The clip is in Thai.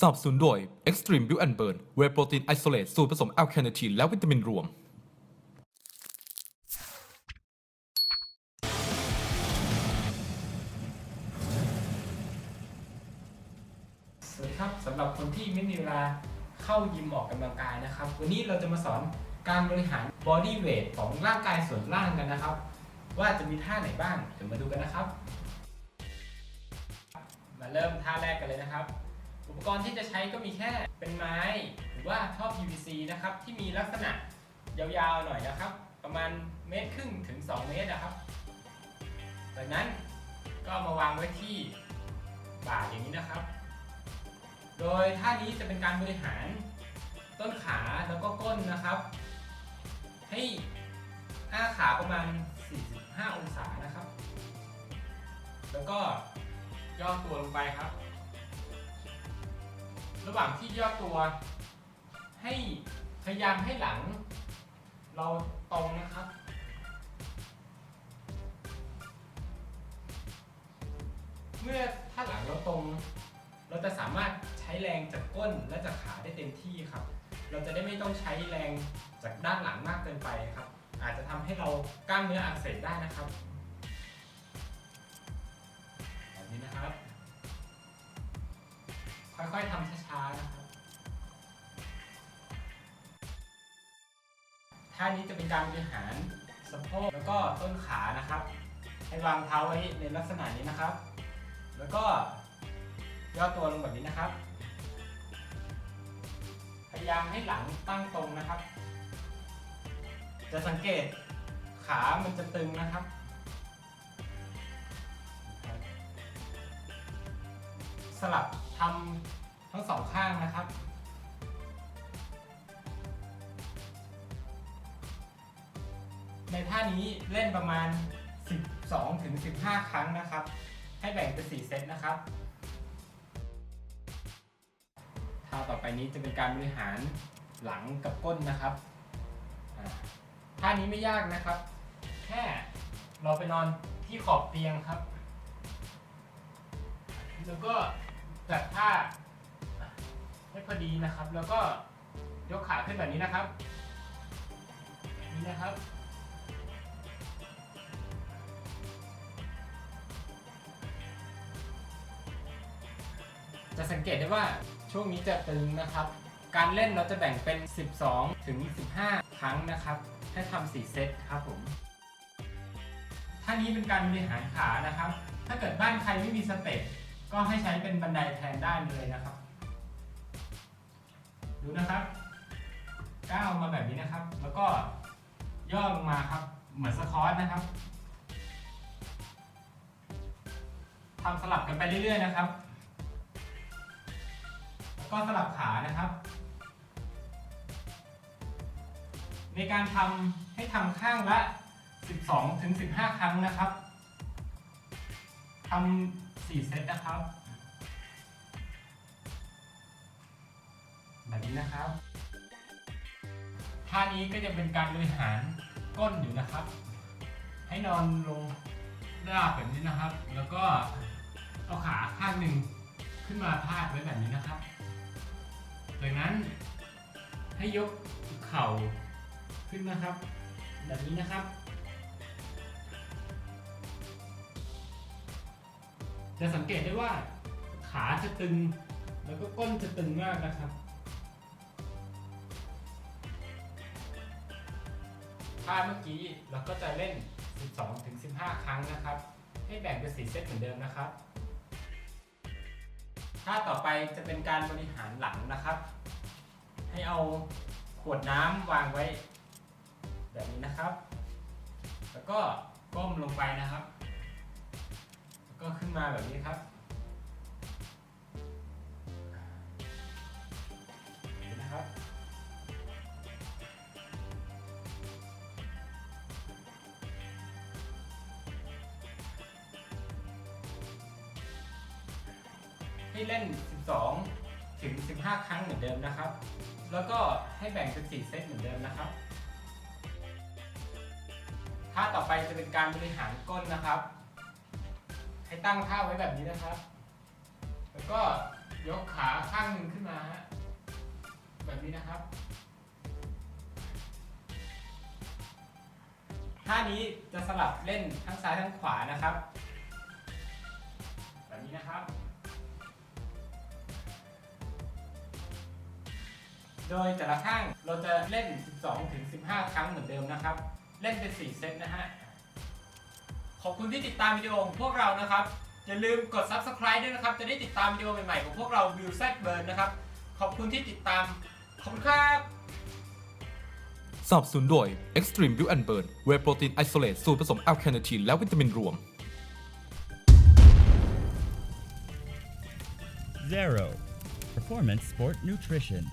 สนับสนุนโดย Extreme Build and Burn Whey Protein Isolate สูตรผสมแอลคาเนทีนและวิตามินรวม สวัสดีครับสำหรับคนที่ไม่มีเวลาเข้ายิมออกกำลังกายนะครับ วันนี้เราจะมาสอนการบริหาร body weight ของร่างกายส่วนล่างกันนะครับ ว่าจะมีท่าไหนบ้างเดี๋ยวมาดูกันนะครับ มาเริ่มท่าแรกกันเลยนะครับ อุปกรณ์ที่จะใช้ก็มีแค่เป็นไม้ หรือว่าท่อ PVC นะครับ ที่มีลักษณะยาวๆหน่อยนะครับ ประมาณเมตรครึ่งถึง 2 เมตรนะครับจากนั้นก็มาวางไว้ที่บ่าอย่างนี้นะครับ โดยท่านี้จะเป็นการบริหารต้นขาแล้วก็ก้นนะครับ ให้อ้าขาประมาณ 45 องศานะครับ แล้วก็ย่อตัวลงไปครับ ระหว่างที่ย่อตัว ให้พยายามให้หลัง เราตรงนะครับ เมื่อถ้าหลังเราตรง เราจะสามารถใช้แรงจากก้นและจากขาได้เต็มที่ครับ เราจะได้ไม่ต้องใช้แรงจากด้านหลังมากเกินไปครับ อาจจะทำให้เรากล้ามเนื้ออักเสบได้นะครับ ค่อยๆทำช้าๆนะครับท่านี้จะเป็นการบริหารสะโพกแล้วก็ต้นขานะครับ ให้วางเท้าไว้ในลักษณะนี้นะครับ แล้วก็ย่อตัวลงแบบนี้นะครับ พยายามให้หลังตั้งตรงนะครับ จะสังเกตขามันจะตึงนะครับ สลับ ทำทั้งสองข้างนะครับในท่านี้เล่นประมาณ 12ถึง15 ครั้งนะครับ ให้แบ่งเป็น 4 เซตนะครับท่าต่อไปนี้จะเป็นการบริหารหลังกับก้นนะครับท่านี้ไม่ยากนะครับ แค่เราไปนอนที่ขอบเตียงครับ แล้วก็ จัดท่าให้พอดีนะครับ แล้วก็ยกขาขึ้นแบบนี้นะครับนี่นะครับ จะสังเกตได้ว่าช่วงนี้จะตึงนะครับ การเล่นเราจะแบ่งเป็น 12 ถึง 15 ครั้งนะครับ ให้ทำ4เซตครับผมท่านี้เป็นการบริหารขานะครับ ถ้าเกิดบ้านใครไม่มีสเต็ป ก็ให้ใช้เป็นบันไดแทนได้เลยนะครับ ดูนะครับก้าวมาแบบนี้นะครับ แล้วก็ย่อลงมาครับ เหมือนสควอตนะครับทำสลับกันไปเรื่อยๆนะครับ แล้วก็สลับขานะครับ ในการทำให้ทำข้างละ 12ถึง15 ครั้งนะครับำ4เซตนะครับ แบบนี้นะครับท่านี้ก็จะเป็นการบริหารก้นอยู่นะครับ ให้นอนลงราบแบบนี้นะครับ แล้วก็เอาขาข้างหนึ่งขึ้นมาพาดไว้แบบนี้นะครับ จากนั้นให้ยกเข่าขึ้นนะครับ แบบนี้นะครับ จะสังเกตได้ว่าขาจะตึง แล้วก็ก้นจะตึงมากนะครับ ท่าเมื่อกี้เราก็จะเล่น 12-15 ครั้งนะครับ ให้แบ่งเป็น4เซตเหมือนเดิมนะครับ ท่าต่อไปจะเป็นการบริหารหลังนะครับ ให้เอาขวดน้ำวางไว้ แบบนี้นะครับ แล้วก็ก้มลงไปนะครับ ก็ขึ้นมาแบบนี้ครับนี่นะครับ ให้เล่น 12 ถึง 15 ครั้งเหมือนเดิมนะครับ แล้วก็ให้แบ่งเป็น 4 เซตเหมือนเดิมนะครับท่าต่อไปจะเป็นการบริหารก้นนะครับ ให้ตั้งท่าไว้แบบนี้นะครับ แล้วก็ยกขาข้างหนึ่งขึ้นมาฮะแบบนี้นะครับ ท่านี้จะสลับเล่นทั้งซ้ายทั้งขวานะครับ แบบนี้นะครับ โดยแต่ละข้างเราจะเล่น 12ถึง15 ครั้งเหมือนเดิมนะครับ เล่นเป็น 4 เซตนะฮะ ขอบคุณที่ติดตามวิดีโอของพวกเรานะครับ อย่าลืมกด subscribe ด้วยนะครับ จะได้ติดตามวิดีโอใหม่ๆของพวกเรา View Z Burn นะครับ ขอบคุณที่ติดตาม ขอบคุณครับ สนับสนุนโดย Extreme Build and Burn Whey Protein Isolate สูตรผสมแอลคาเนทีนและวิตามินรวม Zero. Performance Sport Nutrition.